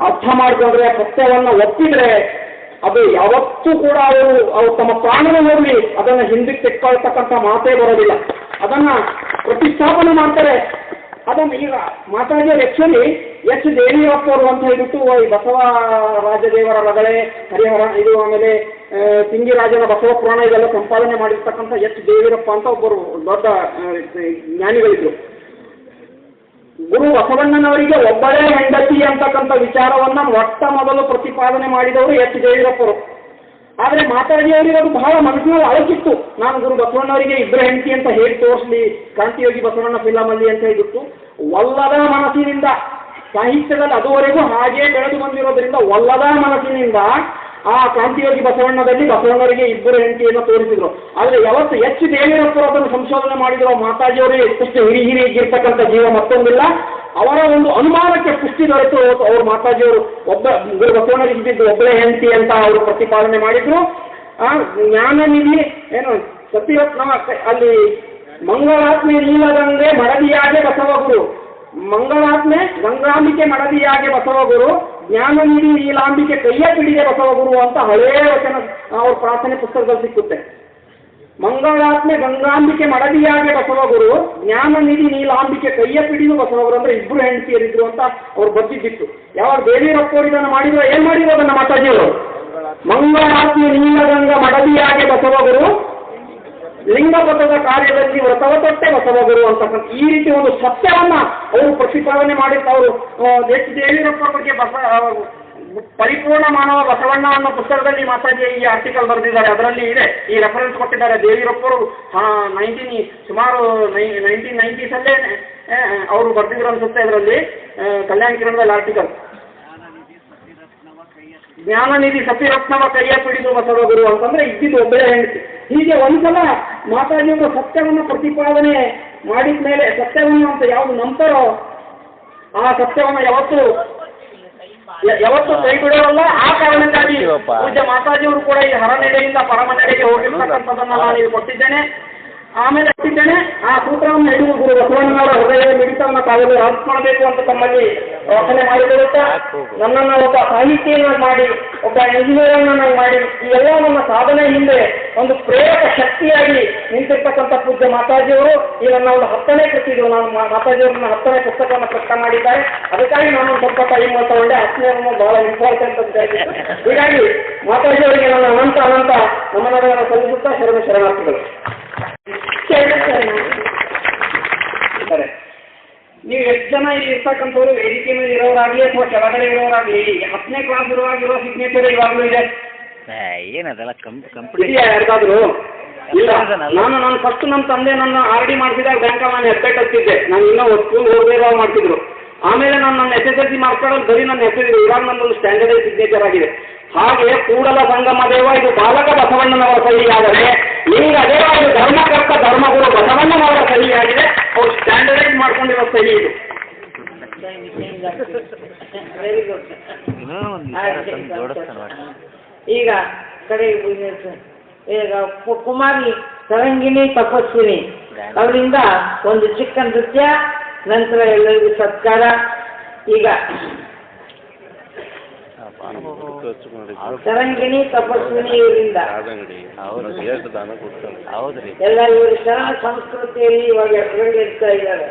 ಅರ್ಥ ಮಾಡಿಕೊಂಡ್ರೆ, ಸತ್ಯವನ್ನ ಒಪ್ಪಿದ್ರೆ ಅದು ಯಾವತ್ತೂ ಕೂಡ ಅವರು ಅವರು ತಮ್ಮ ಪ್ರಾಣನ ನೋಡಲಿ ಅದನ್ನ ಹಿಂದಕ್ಕೆ ತೆಕ್ಕೊಳ್ತಕ್ಕಂಥ ಮಾತೇ ಬರೋದಿಲ್ಲ. ಅದನ್ನ ಪ್ರತಿಷ್ಠಾಪನೆ ಮಾಡ್ತಾರೆ. ಅದನ್ನ ಈಗ ಮಾತಾಡಿದ್ರೆ ಆಕ್ಚುಲಿ ಎಚ್ ದೇವಿಯಪ್ಪ ಅವರು ಅಂತ ಹೇಳ್ಬಿಟ್ಟು ಈ ಬಸವ ರಾಜದೇವರ ಮಗಳೇ, ಹರಿಹರ, ಇದು ಆಮೇಲೆ ಸಿಂಗಿ ರಾಜನ ಬಸವ ಪುರಾಣ ಇದೆಲ್ಲ ಸಂಪಾದನೆ ಮಾಡಿರ್ತಕ್ಕಂಥ ಎಚ್ ದೇವಿರಪ್ಪ ಅಂತ ಒಬ್ಬರು ದೊಡ್ಡ ಜ್ಞಾನಿಗಳಿದ್ರು. ಗುರು ಬಸವಣ್ಣನವರಿಗೆ ಒಬ್ಬಳೇ ಹೆಂಡತಿ ಅಂತಕ್ಕಂಥ ವಿಚಾರವನ್ನ ಮೊಟ್ಟ ಮೊದಲು ಪ್ರತಿಪಾದನೆ ಮಾಡಿದವರು ಎಚ್ ದೇವಿರಪ್ಪರು ಆದ್ರೆ ಮಾತಾಜಿಯವರಿಗೆ ಅದು ಬಹಳ ಮನಸ್ಸಿನಲ್ಲಿ ಅಳಕಿತ್ತು. ನಾನು ಗುರು ಬಸವಣ್ಣವರಿಗೆ ಇಬ್ಬರ ಹೆಂಡತಿ ಅಂತ ಹೇಳಿ ತೋರಿಸ್ಲಿ, ಕ್ರಾಂತಿಯೋಗಿ ಬಸವಣ್ಣ ಫಿಲಮಲ್ಲಿ ಅಂತ ಹೇಳಿಬಿಟ್ಟು ಒಲ್ಲದ ಮನಸ್ಸಿನಿಂದ, ಸಾಹಿತ್ಯದಲ್ಲಿ ಅದುವರೆಗೂ ಹಾಗೆ ಬೆಳೆದು ಬಂದಿರೋದ್ರಿಂದ ಒಲ್ಲದ ಮನಸ್ಸಿನಿಂದ ಆ ಕ್ರಾಂತಿಯೋಗಿ ಬಸವಣ್ಣದಲ್ಲಿ ಬಸವಣ್ಣವರಿಗೆ ಇಬ್ಬರ ಹೆಂಡತಿಯನ್ನು ತೋರಿಸಿದ್ರು. ಆದರೆ ಯಾವತ್ತು ಹೆಚ್ಚು ದೇವಿರಪ್ಪರು ಅದನ್ನು ಸಂಶೋಧನೆ ಮಾಡಿದ್ರು ಮಾತಾಜಿಯವರಿಗೆ ಎಷ್ಟು ಹಿರಿ ಹಿರಿ ಇರ್ತಕ್ಕಂಥ ಜೀವ ಮತ್ತೊಂದಿಲ್ಲ. ಅವರ ಒಂದು ಅನುಮಾನಕ್ಕೆ ಪುಷ್ಟಿ ದೊರೆತು ಅವರು ಮಾತಾಜಿಯವರು ಒಬ್ಬ ಗುರು ಬಸವಣ್ಣರಿಗೆ ಇದ್ದಿದ್ದು ಒಬ್ಬಳೇ ಹೆಂಡತಿ ಅಂತ ಅವರು ಪ್ರತಿಪಾದನೆ ಮಾಡಿದ್ರು. ಆ, ಜ್ಞಾನ ನಿಧಿ ಏನು, ಸತ್ಯರತ್ನ, ಅಲ್ಲಿ ಮಂಗಳಾತ್ಮೆ ಇಲ್ಲದಂದ್ರೆ ಮಡದಿಯಾಗೆ ಬಸವಗುರು ಮಂಗಳಾತ್ಮೆ ಗಂಗಾಂಬಿಕೆ ಮಡದಿಯಾಗೆ ಬಸವಗುರು ಜ್ಞಾನ ನೀಡಿ ನೀಲಾಂಬಿಕೆ ಕೈಯ ಪಿಡಿಗೆ ಬಸವಗುರು ಅಂತ ಹಳೇ ವಚನ ಅವ್ರ ಪ್ರಾರ್ಥನೆ ಪುಸ್ತಕದಲ್ಲಿ ಸಿಕ್ಕುತ್ತೆ. ಮಂಗಳಾತ್ಮೆ ಗಂಗಾಂಬಿಕೆ ಮಡದಿಯಾಗೆ ಬಸವಗುರು ಜ್ಞಾನ ನಿಧಿ ನೀಲಾಂಬಿಕೆ ಕೈಯ ಪಿಡಿದು ಬಸವಗುರು ಅಂದ್ರೆ ಇಬ್ರು ಹೆಂಡತಿಯರಿದ್ರು ಅಂತ ಅವ್ರು ಬದ್ದಿದ್ದಿತ್ತು ಯಾವಾಗ ದೇವಿ ಇದನ್ನು ಮಾಡಿದ್ರು ಏನ್ ಮಾಡಿದ್ರು ಅದನ್ನ ಮಾತಾಡಿದ್ರು ಮಂಗಳಾತ್ಮೆ ನೀಲಗಂಗ ಮಡದಿಯಾಗೆ ಬಸವಗುರು ಲಿಂಗಪಥದ ಕಾರ್ಯದಲ್ಲಿ ವ್ರತವ ತೊಟ್ಟೆ ಬಸವಗುರು ಅಂತ ಈ ರೀತಿ ಒಂದು ಸತ್ಯವನ್ನ ಅವರು ಪ್ರತಿಪಾದನೆ ಮಾಡಿದ್ದ ಅವರು. ದೇವಿ ದೇವಿರಪ್ಪ ಬಗ್ಗೆ ಬಸ ಆ, ಪರಿಪೂರ್ಣ ಮಾನವ ಬಸವಣ್ಣ ಅನ್ನೋ ಪುಸ್ತಕದಲ್ಲಿ ಮಾತಾಜಿ ಈ ಆರ್ಟಿಕಲ್ ಬರೆದಿದ್ದಾರೆ. ಅದರಲ್ಲಿ ಇದೆ. ಈ ರೆಫರೆನ್ಸ್ ಕೊಟ್ಟಿದ್ದಾರೆ. ದೇವಿರಪ್ಪರು ನೈನ್ಟೀನ್ ಸುಮಾರು ನೈನ್ಟೀನ್ ನೈಂಟೀಸಲ್ಲೇ ಅವರು ಬರೆದಿದ್ರು ಅನ್ಸುತ್ತೆ ಅದರಲ್ಲಿ ಕಲ್ಯಾಣ ಕಿರಣದಲ್ಲಿ ಆರ್ಟಿಕಲ್ ಜ್ಞಾನನಿಧಿ ಸತಿರತ್ನವ ಕೈಯ ಪಿಡಿದು ಬಸವಗುರು ಅಂತಂದ್ರೆ ಇದ್ದಿದ್ದು ಒಬ್ಬಳೇ ಹೆಂಡತಿ. ಹೀಗೆ ಒಂದ್ಸಲ ಮಾತಾಜಿಯವರು ಸತ್ಯವನ್ನು ಪ್ರತಿಪಾದನೆ ಮಾಡಿದ ಮೇಲೆ ಸತ್ಯವನ್ನು ಅಂತ ಯಾವುದು ನಂಬ್ತಾರೋ ಆ ಸತ್ಯವನ್ನು ಯಾವತ್ತು ಯಾವತ್ತು ಕೈ ಬಿಡೋಲ್ಲ ಆ ಕಾರಣಕ್ಕಾಗಿ ಪೂಜ್ಯ ಮಾತಾಜಿಯವರು ಕೂಡ ಈ ಹರನೆಡೆಯಿಂದ ಪರಮನೆಡೆಗೆ ಹೋಗಿರ್ತಕ್ಕಂಥದ್ದನ್ನ ನಾನು ಇಲ್ಲಿ ಕೊಟ್ಟಿದ್ದೇನೆ. ಆಮೇಲೆ ಕೊಟ್ಟಿದ್ದೇನೆ ಆ ಸೂತ್ರವನ್ನು ಹಿಡಿದು ಗುರು ಬಸವಣ್ಣನವರ ಹೃದಯ ಮಿಡಿತವನ್ನು ತಾವೆಲ್ಲ ಮಾಡಬೇಕು ಅಂತ ತಮ್ಮಲ್ಲಿ ಪ್ರಾರ್ಥನೆ ಮಾಡಿಕೊಳ್ಳುತ್ತಾ ನನ್ನನ್ನು ಒಬ್ಬ ಸಾಹಿತಿಯನ್ನ ಮಾಡಿ ಒಬ್ಬ ಇಂಜಿನಿಯರನ್ನ ಮಾಡಿ ಈ ಎಲ್ಲ ನನ್ನ ಸಾಧನೆ ಹಿಂದೆ ಒಂದು ಪ್ರೇರಕ ಶಕ್ತಿಯಾಗಿ ನಿಂತಿರ್ತಕ್ಕಂಥ ಪೂಜ್ಯ ಮಾತಾಜಿಯವರು ಈ ನನ್ನ ಒಂದು ಹತ್ತನೇ ಕೃತಿ ಇದು. ನಾನು ಮಾತಾಜಿಯವರನ್ನ ಹತ್ತನೇ ಪುಸ್ತಕವನ್ನು ಪ್ರಕಟ ಮಾಡಿದ್ದಾರೆ. ಅದಕ್ಕಾಗಿ ನಾನು ಸ್ವಲ್ಪ ಸ್ವಲ್ಪ ಟೈಮ್ ಒಳ್ಳೆ ಹತ್ತನೇ ಬಹಳ ಇಂಪಾರ್ಟೆಂಟ್ ಅಂತ ಹೇಳಿದ್ರು ಹೀಗಾಗಿ ಮಾತಾಜಿಯವರಿಗೆ ನನ್ನ ಅನಂತ ಅನಂತ ನಮನಗಳನ್ನು ಸಲ್ಲಿಸುತ್ತಾ ಶರಣ ಶರಣಾರ್ಥಿಗಳು. ನೀವು ಎಷ್ಟು ಜನ ಇಲ್ಲಿ ಇರ್ತಕ್ಕಂಥವ್ರು ವೇದಿಕೆ ಮೇಲೆ ಇರೋರಾಗಲಿ ಅಥವಾ ಕೆಳಗಡೆ ಇರೋರಾಗಲಿ ಹತ್ತನೇ ಕ್ಲಾಸ್ ಇರುವಾಗ ಇರೋ ಸಿಗ್ನೇಚರ್ ಇವಾಗಲೂ ಇದೆ. ಏನದಲ್ಲ ಕಂಪ್ ಕಂಪ್ಲೀಟ್ ಯಾರಿಗಾದ್ರು? ಇಲ್ಲ. ನಾನು ನಾನು ಫಸ್ಟ್ ನಮ್ಮ ತಂದೆ ನನ್ನ ಆರ್ ಡಿ ಮಾಡಿಸಿದಾಗ ಬ್ಯಾಂಕಲ್ಲಿ ನಾನು ಹೆಬ್ಬೆಟ್ ಹತ್ತಿದ್ದೆ ನಾನು ಇನ್ನೂ ಸ್ಕೂಲ್ ಹೋಗದೇ ಮಾಡ್ತಿದ್ರು. ಆಮೇಲೆ ನಾನು ನನ್ನ ಎಸ್ ಎಸ್ ಎಲ್ ಸಿ ಮಾಡ್ಕೊಳ್ಳೋದು ಬರೀ ನನ್ನ ಹೆಸರು ಇವಾಗ ನನ್ನೊಂದು ಸ್ಟ್ಯಾಂಡರ್ಡೈಸ್ ಸಿಗ್ನೇಚರ್ ಆಗಿದೆ. ಹಾಗೆ ಕೂಡಲ ಸಂಗಮ ದೇವ ಇದು ಬಾಲಕ ಬಸವಣ್ಣನವರ ಸಹಿಯಾದರೆ ಈಗ ಅದೇ ಇದು ಧರ್ಮಕರ್ತ ಧರ್ಮಗುರು ಬಸವಣ್ಣನವರ ಸಹಿಯಾಗಿದೆ. ಅವ್ರು ಸ್ಟ್ಯಾಂಡರ್ಡೈಸ್ ಮಾಡ್ಕೊಂಡಿರೋ ಸಹಿ ಇದು. ವೆರಿ ಗುಡ್ ಈಗ ಕಡೆ ಈಗ ಕುಮಾರಿ ತರಂಗಿಣಿ ತಪಸ್ವಿನಿ. ಅವರಿಂದ ಒಂದು ಚಿಕ್ಕ ನೃತ್ಯ ನಂತರ ಎಲ್ಲರಿಗೂ ಸತ್ಕಾರ. ಈಗ ಖರ್ಚು ಮಾಡಿ ಸರಂಗಿಣಿ ತಪಸ್ವಿನಿ ಇವರಿಂದ ಕಾದಂಗಡಿ ಹೌದು ಎಲ್ಲ ಇವರು ಚೆನ್ನಾಗಿ ಸಂಸ್ಕೃತಿಯಲ್ಲಿ ಇವಾಗ ಹೆಸರುಗಳು ಇದ್ದಾರೆ.